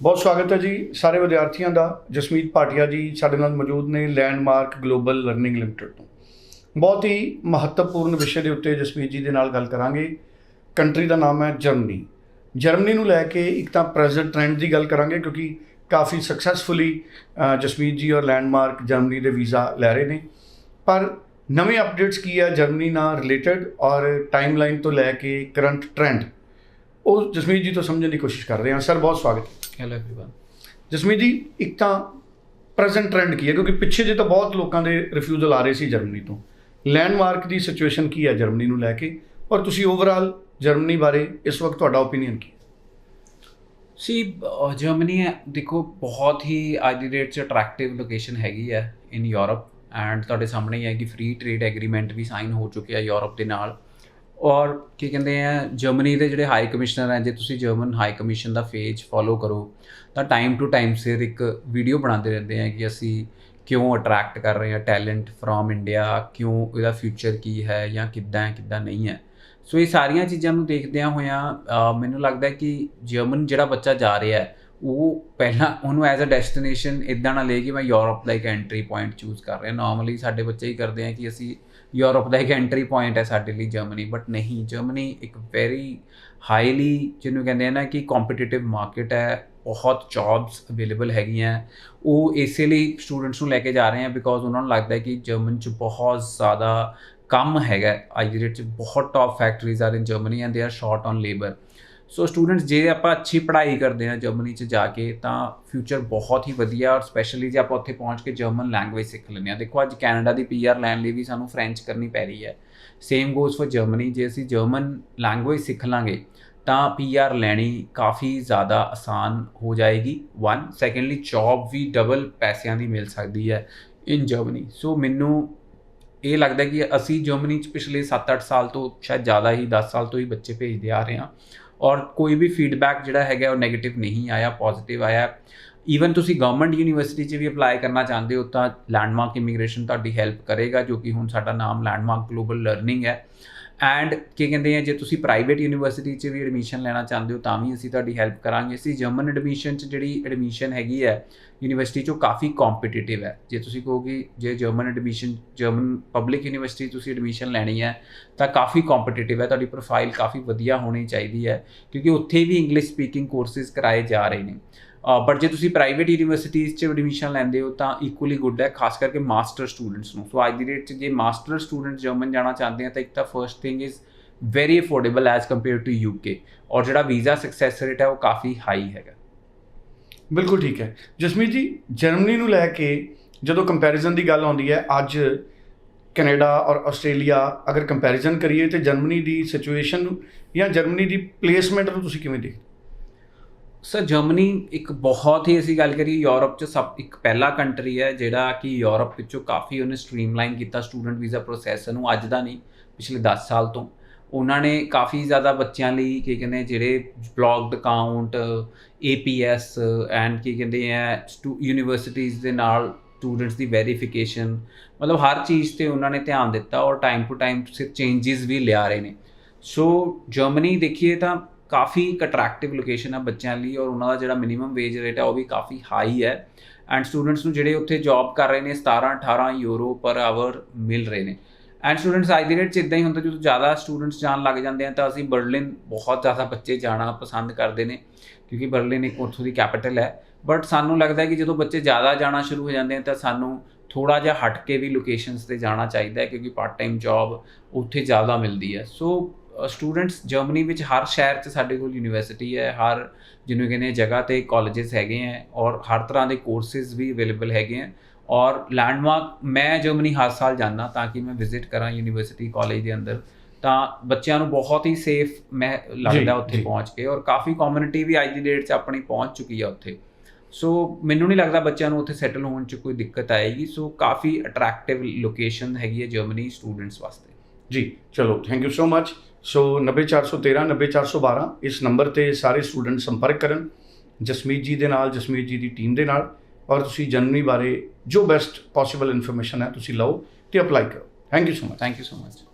ਬਹੁਤ ਸਵਾਗਤ ਹੈ ਜੀ ਸਾਰੇ ਵਿਦਿਆਰਥੀਆਂ ਦਾ। ਜਸਮੀਤ ਭਾਟੀਆ ਜੀ ਸਾਡੇ ਨਾਲ ਮੌਜੂਦ ਨੇ ਲੈਂਡਮਾਰਕ ਗਲੋਬਲ ਲਰਨਿੰਗ ਲਿਮਟਿਡ ਤੋਂ। ਬਹੁਤ ਹੀ ਮਹੱਤਵਪੂਰਨ ਵਿਸ਼ੇ ਦੇ ਉੱਤੇ ਜਸਮੀਤ ਜੀ ਦੇ ਨਾਲ ਗੱਲ ਕਰਾਂਗੇ। ਕੰਟਰੀ ਦਾ ਨਾਮ ਹੈ ਜਰਮਨੀ ਜਰਮਨੀ ਨੂੰ ਲੈ ਕੇ ਇੱਕ ਤਾਂ ਪ੍ਰੈਜ਼ੈਂਟ ਟ੍ਰੈਂਡ ਦੀ ਗੱਲ ਕਰਾਂਗੇ ਕਿਉਂਕਿ ਕਾਫੀ ਸਕਸੈਸਫੁਲੀ ਜਸਮੀਤ ਜੀ ਔਰ ਲੈਂਡਮਾਰਕ ਜਰਮਨੀ ਦੇ ਵੀਜ਼ਾ ਲੈ ਰਹੇ ਨੇ। ਪਰ ਨਵੇਂ ਅਪਡੇਟਸ ਕੀ ਹੈ ਜਰਮਨੀ ਨਾਲ ਰਿਲੇਟਡ ਔਰ ਟਾਈਮਲਾਈਨ ਤੋਂ ਲੈ ਕੇ ਕਰੰਟ ਟ੍ਰੈਂਡ ਉਹ ਜਸਮੀਤ ਜੀ ਤੋਂ ਸਮਝਣ ਦੀ ਕੋਸ਼ਿਸ਼ ਕਰ ਰਹੇ ਹਾਂ। ਸਰ ਬਹੁਤ ਸਵਾਗਤ ਹੈਲੋ एवरीवन ਜਸਮੀਤ ਜੀ ਇੱਕ ਤਾਂ ਪ੍ਰੈਜ਼ੈਂਟ ਟ੍ਰੈਂਡ ਕੀ ਹੈ ਕਿਉਂਕਿ ਪਿੱਛੇ ਜੇ ਤਾਂ ਬਹੁਤ ਲੋਕਾਂ ਦੇ ਰਿਫਿਊਜ਼ਲ ਆ ਰਹੇ ਸੀ ਜਰਮਨੀ ਤੋਂ ਲੈਂਡਮਾਰਕ ਦੀ ਸਿਚੁਏਸ਼ਨ ਕੀ ਹੈ ਜਰਮਨੀ ਨੂੰ ਲੈ ਕੇ ਔਰ ਤੁਸੀਂ ਓਵਰਆਲ ਜਰਮਨੀ ਬਾਰੇ ਇਸ ਵਕਤ ਤੁਹਾਡਾ ਓਪੀਨੀਅਨ ਕੀ ਹੈ ਸੀ ਜਰਮਨੀ ਹੈ ਦੇਖੋ ਬਹੁਤ ਹੀ ਅੱਜ ਦੀ ਡੇਟ 'ਚ ਅਟਰੈਕਟਿਵ ਲੋਕੇਸ਼ਨ ਹੈਗੀ ਹੈ ਇਨ ਯੂਰਪ ਐਂਡ ਤੁਹਾਡੇ ਸਾਹਮਣੇ ਹੀ ਹੈ ਕਿ ਫ੍ਰੀ ਟ੍ਰੇਡ ਐਗਰੀਮੈਂਟ ਵੀ ਸਾਈਨ ਹੋ ਚੁੱਕਿਆ ਯੂਰਪ ਦੇ ਨਾਲ ਔਰ ਕੀ ਕਹਿੰਦੇ ਆ ਜਰਮਨੀ ਦੇ ਜਿਹੜੇ ਹਾਈ ਕਮਿਸ਼ਨਰ ਹੈ ਜੇ ਤੁਸੀਂ ਜਰਮਨ ਹਾਈ ਕਮਿਸ਼ਨ ਦਾ ਫੇਜ ਫੋਲੋ ਕਰੋ, ਤਾਂ ਟਾਈਮ ਟੂ ਟਾਈਮ ਸਿਰ ਇੱਕ ਵੀਡੀਓ ਬਣਾਉਂਦੇ ਰਹਿੰਦੇ ਆ ਕਿ ਅਸੀਂ ਕਿਉਂ ਅਟਰੈਕਟ ਕਰ ਰਹੇ ਹਾਂ ਟੈਲੈਂਟ ਫਰੋਮ ਇੰਡੀਆ ਕਿਉਂ ਇਹਦਾ ਫਿਊਚਰ ਕੀ ਹੈ ਜਾਂ ਕਿੱਦਾਂ ਹੈ, ਕਿੱਦਾਂ ਨਹੀਂ ਹੈ। ਸੋ ਇਹ ਸਾਰੀਆਂ ਚੀਜ਼ਾਂ ਨੂੰ ਦੇਖਦਿਆਂ ਹੋਇਆਂ ਮੈਨੂੰ ਲੱਗਦਾ ਕਿ ਜਰਮਨ ਜਿਹੜਾ ਬੱਚਾ ਜਾ ਰਿਹਾ ਹੈ ਉਹ ਪਹਿਲਾਂ ਉਹਨੂੰ ਐਜ਼ ਅ ਡੈਸਟੀਨੇਸ਼ਨ ਇਦਾਂ ਨਾ ਲੈ ਕਿ ਮੈਂ ਯੂਰਪ ਦਾ ਇੱਕ ਐਂਟਰੀ ਪੁਆਇੰਟ ਚੂਜ਼ ਕਰ ਰਿਹਾ। ਨਾਰਮਲੀ ਸਾਡੇ ਬੱਚੇ ਹੀ ਕਰਦੇ ਆ ਕਿ ਅਸੀਂ ਯੂਰਪ ਦਾ ਇੱਕ ਐਂਟਰੀ ਪੁਆਇੰਟ ਹੈ ਸਾਡੇ ਲਈ ਜਰਮਨੀ ਬਟ ਨਹੀਂ ਜਰਮਨੀ ਇੱਕ ਵੈਰੀ ਹਾਈਲੀ ਜਿਹਨੂੰ ਕਹਿੰਦੇ ਆ ਨਾ ਕਿ ਕੰਪੀਟੀਟਿਵ ਮਾਰਕੀਟ ਹੈ, ਬਹੁਤ ਜੌਬਸ ਅਵੇਲੇਬਲ ਹੈਗੀਆਂ। ਉਹ ਇਸੇ ਲਈ ਸਟੂਡੈਂਟਸ ਨੂੰ ਲੈ ਕੇ ਜਾ ਰਹੇ ਆ ਬਿਕੋਜ਼ ਉਹਨਾਂ ਨੂੰ ਲੱਗਦਾ ਹੈ ਕਿ ਜਰਮਨ 'ਚ ਬਹੁਤ ਜ਼ਿਆਦਾ ਕੰਮ ਹੈਗਾ। ਅੱਜ ਦੀ ਡੇਟ 'ਚ ਬਹੁਤ top factories are in Germany and they are short on labour so students ਜੇ ਆਪਾਂ ਅੱਛੀ ਪੜ੍ਹਾਈ ਕਰਦੇ ਹਾਂ ਜਰਮਨੀ 'ਚ ਜਾ ਕੇ, ਤਾਂ ਫਿਊਚਰ ਬਹੁਤ ਹੀ ਵਧੀਆ ਔਰ ਸਪੈਸ਼ਲੀ ਜੇ ਆਪਾਂ ਉੱਥੇ ਪਹੁੰਚ ਕੇ ਜਰਮਨ ਲੈਂਗੁਏਜ ਸਿੱਖ ਲੈਂਦੇ ਹਾਂ। ਦੇਖੋ, ਅੱਜ ਕੈਨੇਡਾ ਦੀ ਪੀਆਰ ਲੈਣ ਲਈ ਵੀ ਸਾਨੂੰ ਫ੍ਰੈਂਚ ਕਰਨੀ ਪੈ ਰਹੀ ਹੈ। ਸੇਮ ਗੋਜ਼ ਫॉर ਜਰਮਨੀ ਜੇ ਅਸੀਂ ਜਰਮਨ ਲੈਂਗੁਏਜ ਸਿੱਖ ਲਾਂਗੇ, ਤਾਂ ਪੀਆਰ ਲੈਣੀ ਕਾਫੀ ਜ਼ਿਆਦਾ ਆਸਾਨ ਹੋ ਜਾਏਗੀ। ਵਨ ਸੈਕੰਡਲੀ ਜੌਬ ਵੀ ਡਬਲ ਪੈਸਿਆਂ ਦੀ ਮਿਲ ਸਕਦੀ ਹੈ ਇਨ ਜਰਮਨੀ ਸੋ ਮੈਨੂੰ ਇਹ ਲੱਗਦਾ ਕਿ ਅਸੀਂ ਜਰਮਨੀ 'ਚ ਪਿਛਲੇ 7-8 ਸਾਲ ਤੋਂ, ਸ਼ਾਇਦ ਜ਼ਿਆਦਾ ਹੀ 10 ਸਾਲ ਤੋਂ ਹੀ ਬੱਚੇ ਭੇਜਦੇ ਆ ਰਹੇ ਹਾਂ। ਔਰ ਕੋਈ ਵੀ ਫੀਡਬੈਕ ਜਿਹੜਾ ਹੈਗਾ ਉਹ 네ਗੇਟਿਵ ਨਹੀਂ ਆਇਆ ਪੋਜ਼ਿਟਿਵ ਆਇਆ। ਈਵਨ ਤੁਸੀਂ ਗਵਰਨਮੈਂਟ ਯੂਨੀਵਰਸਿਟੀ 'ਚ ਵੀ ਅਪਲਾਈ ਕਰਨਾ ਚਾਹੁੰਦੇ ਹੋ ਤਾਂ ਲੈਂਡਮਾਰਕ ਇਮੀਗ੍ਰੇਸ਼ਨ ਤੁਹਾਡੀ ਹੈਲਪ ਕਰੇਗਾ, ਜੋ ਕਿ ਹੁਣ ਸਾਡਾ ਨਾਮ ਲੈਂਡਮਾਰਕ ਗਲੋਬਲ ਲਰਨਿੰਗ ਹੈ। ਐਂਡ ਕੀ ਕਹਿੰਦੇ ਆ, ਜੇ ਤੁਸੀਂ ਪ੍ਰਾਈਵੇਟ ਯੂਨੀਵਰਸਿਟੀ 'ਚ ਵੀ ਐਡਮਿਸ਼ਨ ਲੈਣਾ ਚਾਹੁੰਦੇ ਹੋ ਤਾਂ ਵੀ ਅਸੀਂ ਤੁਹਾਡੀ ਹੈਲਪ ਕਰਾਂਗੇ। ਅਸੀਂ ਜਰਮਨ ਐਡਮਿਸ਼ਨ 'ਚ ਜਿਹੜੀ ਐਡਮਿਸ਼ਨ ਹੈਗੀ ਹੈ ਯੂਨੀਵਰਸਿਟੀ 'ਚੋਂ ਕਾਫੀ ਕੰਪੀਟੀਟਿਵ ਹੈ। ਜੇ ਤੁਸੀਂ ਕਹੋਗੇ, ਜੇ German admission German public university ਤੁਸੀਂ ਐਡਮਿਸ਼ਨ ਲੈਣੀ ਹੈ, ਤਾਂ ਕਾਫੀ ਕੰਪੀਟੀਟਿਵ ਹੈ। ਤੁਹਾਡੀ ਪ੍ਰੋਫਾਈਲ ਕਾਫੀ ਵਧੀਆ ਹੋਣੀ ਚਾਹੀਦੀ ਹੈ, ਕਿਉਂਕਿ ਉੱਥੇ ਵੀ ਇੰਗਲਿਸ਼ ਸਪੀਕਿੰਗ ਕੋਰਸਿਸ ਕਰਾਏ ਜਾ ਰਹੇ ਨੇ। ਬਟ ਜੇ ਤੁਸੀਂ ਪ੍ਰਾਈਵੇਟ ਯੂਨੀਵਰਸਿਟੀਜ਼ 'ਚ ਐਡਮਿਸ਼ਨ ਲੈਂਦੇ ਹੋ, ਤਾਂ ਇਕੁਅਲੀ ਗੁੱਡ ਹੈ, ਖਾਸ ਕਰਕੇ ਮਾਸਟਰ ਸਟੂਡੈਂਟਸ ਨੂੰ। ਸੋ ਅੱਜ ਦੀ ਡੇਟ 'ਚ ਜੇ ਮਾਸਟਰ ਸਟੂਡੈਂਟ ਜਰਮਨ ਜਾਣਾ ਚਾਹੁੰਦੇ ਆ, ਤਾਂ ਇੱਕ ਤਾਂ first thing is very affordable as compare to UK ਔਰ ਜਿਹੜਾ ਵੀਜ਼ਾ ਸਕਸੈਸ ਰੇਟ ਹੈ, ਉਹ ਕਾਫੀ ਹਾਈ ਹੈਗਾ। ਬਿਲਕੁਲ ਠੀਕ ਹੈ। ਜਸਮੀਤ ਜੀ, ਜਰਮਨੀ ਨੂੰ ਲੈ ਕੇ ਜਦੋਂ ਕੰਪੈਰੀਜ਼ਨ ਦੀ ਗੱਲ ਆਉਂਦੀ ਹੈ, ਅੱਜ ਕੈਨੇਡਾ ਔਰ ਆਸਟ੍ਰੇਲੀਆ ਅਗਰ ਕੰਪੈਰੀਜ਼ਨ ਕਰੀਏ, ਤੇ ਜਰਮਨੀ ਦੀ ਸਿਚੁਏਸ਼ਨ ਜਾਂ ਜਰਮਨੀ ਦੀ ਪਲੇਸਮੈਂਟ ਨੂੰ ਤੁਸੀਂ ਕਿਵੇਂ ਦੇਖਦੇ ਸਰ ਜਰਮਨੀ ਇੱਕ ਬਹੁਤ ਹੀ ਅਸੀਂ ਗੱਲ ਕਰੀਏ ਯੂਰਪ 'ਚ ਸਭ ਇੱਕ ਪਹਿਲਾ ਕੰਟਰੀ ਹੈ ਜਿਹੜਾ ਕਿ ਯੂਰਪ ਵਿੱਚੋਂ ਕਾਫੀ ਉਹਨੇ ਸਟ੍ਰੀਮਲਾਈਨ ਕੀਤਾ ਸਟੂਡੈਂਟ ਵੀਜ਼ਾ ਪ੍ਰੋਸੈਸ ਨੂੰ, ਅੱਜ ਦਾ ਨਹੀਂ, ਪਿਛਲੇ 10 ਸਾਲ ਤੋਂ। ਉਹਨਾਂ ਨੇ ਕਾਫੀ ਜ਼ਿਆਦਾ ਬੱਚਿਆਂ ਲਈ ਕੀ ਕਹਿੰਦੇ ਜਿਹੜੇ ਬਲੌਗਡ ਅਕਾਊਂਟ ਏਪੀਐਸ ਐਂਡ ਕੀ ਕਹਿੰਦੇ ਆ ਯੂਨੀਵਰਸਿਟੀਜ਼ ਦੇ ਨਾਲ ਸਟੂਡੈਂਟਸ ਦੀ ਵੈਰੀਫਿਕੇਸ਼ਨ ਮਤਲਬ ਹਰ ਚੀਜ਼ ਤੇ ਉਹਨਾਂ ਨੇ ਧਿਆਨ ਦਿੱਤਾ ਔਰ ਟਾਈਮ ਟੂ ਟਾਈਮ ਸਿਰ ਚੇਂਜਸ ਵੀ ਲਿਆ ਰਹੇ ਨੇ। ਸੋ ਜਰਮਨੀ ਦੇਖੀਏ ਤਾਂ ਕਾਫੀ ਇੱਕ ਅਟਰੈਕਟਿਵ ਲੋਕੇਸ਼ਨ ਹੈ ਬੱਚਿਆਂ ਲਈ ਔਰ ਉਹਨਾਂ ਦਾ ਜਿਹੜਾ ਮਿਨੀਮਮ ਵੇਜ ਰੇਟ ਹੈ ਉਹ ਵੀ ਕਾਫੀ ਹਾਈ ਹੈ। ਐਂਡ ਸਟੂਡੈਂਟਸ ਨੂੰ ਜਿਹੜੇ ਉੱਥੇ ਜੌਬ ਕਰ ਰਹੇ ਨੇ 17 18 ਯੂਰੋ ਪਰ ਆਵਰ ਮਿਲ ਰਹੇ ਨੇ। ਐਂਡ ਸਟੂਡੈਂਟਸ ਅੱਜ ਦੀ ਰੇਟ 'ਚ ਇਦਾਂ ਹੀ ਹੁੰਦਾ, ਜਦੋਂ ਜ਼ਿਆਦਾ ਸਟੂਡੈਂਟਸ ਜਾਣ ਲੱਗ ਜਾਂਦੇ ਆ ਤਾਂ ਅਸੀਂ ਬਰਲਿਨ ਬਹੁਤ ਜ਼ਿਆਦਾ ਬੱਚੇ ਜਾਣਾ ਪਸੰਦ ਕਰਦੇ ਨੇ, ਕਿਉਂਕਿ ਬਰਲਿਨ ਇੱਕ ਉੱਥੋਂ ਦੀ ਕੈਪੀਟਲ ਹੈ। ਬਟ ਸਾਨੂੰ ਲੱਗਦਾ ਹੈ ਕਿ ਜਦੋਂ ਬੱਚੇ ਜ਼ਿਆਦਾ ਜਾਣਾ ਸ਼ੁਰੂ ਹੋ ਜਾਂਦੇ ਆ ਤਾਂ ਸਾਨੂੰ ਥੋੜਾ ਜਿਹਾ ਹਟ ਕੇ ਵੀ ਲੋਕੇਸ਼ਨਸ ਤੇ ਜਾਣਾ ਚਾਹੀਦਾ ਹੈ, ਕਿਉਂਕਿ ਪਾਰਟ ਟਾਈਮ ਜੌਬ ਉੱਥੇ ਜ਼ਿਆਦਾ ਮਿਲਦੀ ਹੈ। ਸੋ ਸਟੂਡੈਂਟਸ ਜਰਮਨੀ ਵਿੱਚ ਹਰ ਸ਼ਹਿਰ 'ਚ ਸਾਡੇ ਕੋਲ ਯੂਨੀਵਰਸਿਟੀ ਹੈ ਹਰ ਜਿਹਨੂੰ ਕਹਿੰਦੇ ਜਗ੍ਹਾ ਤੇ ਕਾਲਜਸ ਹੈਗੇ ਆ ਔਰ ਹਰ ਤਰ੍ਹਾਂ ਦੇ ਕੋਰਸਿਸ ਵੀ ਅਵੇਲੇਬਲ ਹੈਗੇ ਆ ਔਰ ਲੈਂਡਮਾਰਕ ਮੈਂ ਜਰਮਨੀ ਹਰ ਸਾਲ ਜਾਂਦਾ ਤਾਂ ਕਿ ਮੈਂ ਵਿਜ਼ਿਟ ਕਰਾਂ ਯੂਨੀਵਰਸਿਟੀ ਕਾਲਜ ਦੇ ਅੰਦਰ ਤਾਂ ਬੱਚਿਆਂ ਨੂੰ ਬਹੁਤ ਹੀ ਸੇਫ ਮੈਂ ਲੱਗਦਾ ਉੱਥੇ। ਪਹੁੰਚ ਕੇ ਔਰ ਕਾਫੀ ਕਮਿਊਨਿਟੀ ਵੀ ਅੱਜ ਦੀ ਡੇਟ 'ਚ ਆਪਣੀ ਪਹੁੰਚ ਚੁੱਕੀ ਆ ਉੱਥੇ। ਸੋ ਮੈਨੂੰ ਨਹੀਂ ਲੱਗਦਾ ਬੱਚਿਆਂ ਨੂੰ ਉੱਥੇ ਸੈਟਲ ਹੋਣ 'ਚ ਕੋਈ ਦਿੱਕਤ ਆਏਗੀ। ਸੋ ਕਾਫੀ ਅਟਰੈਕਟਿਵ ਲੋਕੇਸ਼ਨ ਹੈਗੀ ਹੈ ਜਰਮਨੀ ਸਟੂਡੈਂਟਸ ਵਾਸਤੇ। ਜੀ ਚਲੋ thank you so much so 90413 90412 ਇਸ ਨੰਬਰ ਤੇ ਸਾਰੇ ਸਟੂਡੈਂਟ ਸੰਪਰਕ ਕਰਨ ਜਸਮੀਤ ਜੀ ਦੇ ਨਾਲ ਜਸਮੀਤ ਜੀ ਦੀ ਟੀਮ ਦੇ ਨਾਲ ਔਰ ਤੁਸੀਂ ਜਨਮੀ ਬਾਰੇ ਜੋ ਬੈਸਟ ਪੋਸੀਬਲ ਇਨਫੋਰਮੇਸ਼ਨ ਹੈ ਤੁਸੀਂ ਲਓ ਤੇ ਅਪਲਾਈ ਕਰੋ thank you so much thank you so much